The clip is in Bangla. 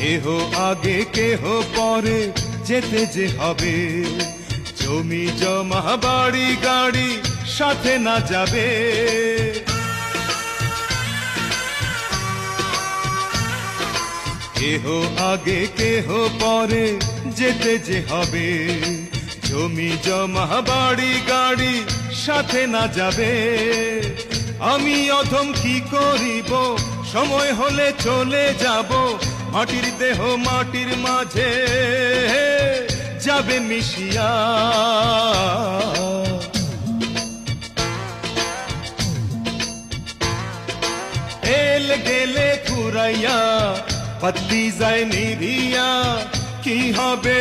কেহ আগে, কেহ পরে যেতে যে হবে। জমি, জমা, বাড়ি, গাড়ি সাথে না যাবে। কেহ আগে, কেহ পরে যেতে যে হবে। জমি, জমা, বাড়ি, গাড়ি সাথে না যাবে। আমি অধম কি করিব? সময় হলে চলে যাব। মাটির দেহ মাটির মাঝে যাবে মিশিয়া। এল গেলে ফুরাইয়া পাতলি যায় নিভিয়া কি হবে